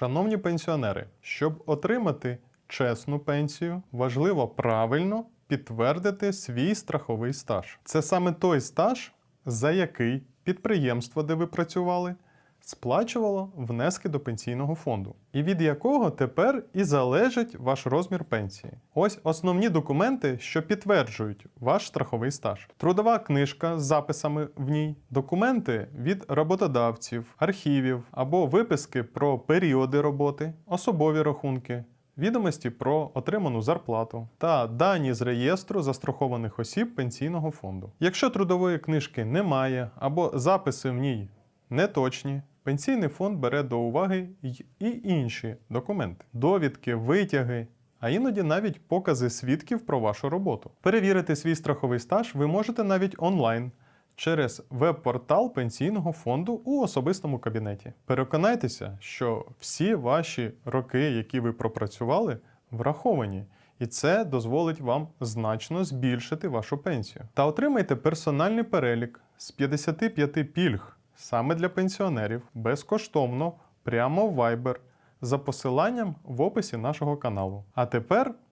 Шановні пенсіонери, щоб отримати чесну пенсію, важливо правильно підтвердити свій страховий стаж. Це саме той стаж, за який підприємство, де ви працювали, сплачувало внески до пенсійного фонду, і від якого тепер і залежить ваш розмір пенсії. Ось основні документи, що підтверджують ваш страховий стаж: трудова книжка з записами в ній, документи від роботодавців, архівів або виписки про періоди роботи, особові рахунки. Відомості про отриману зарплату та дані з реєстру застрахованих осіб пенсійного фонду. Якщо трудової книжки немає або записи в ній неточні, пенсійний фонд бере до уваги й і інші документи, довідки, витяги. А іноді навіть покази свідків про вашу роботу. Перевірити свій страховий стаж ви можете навіть онлайн через веб-портал пенсійного фонду у особистому кабінеті. Переконайтеся, що всі ваші роки, які ви пропрацювали, враховані. І це дозволить вам значно збільшити вашу пенсію. Та отримайте персональний перелік з 55 пільг саме для пенсіонерів безкоштовно прямо в Viber за посиланням в описі нашого каналу. А тепер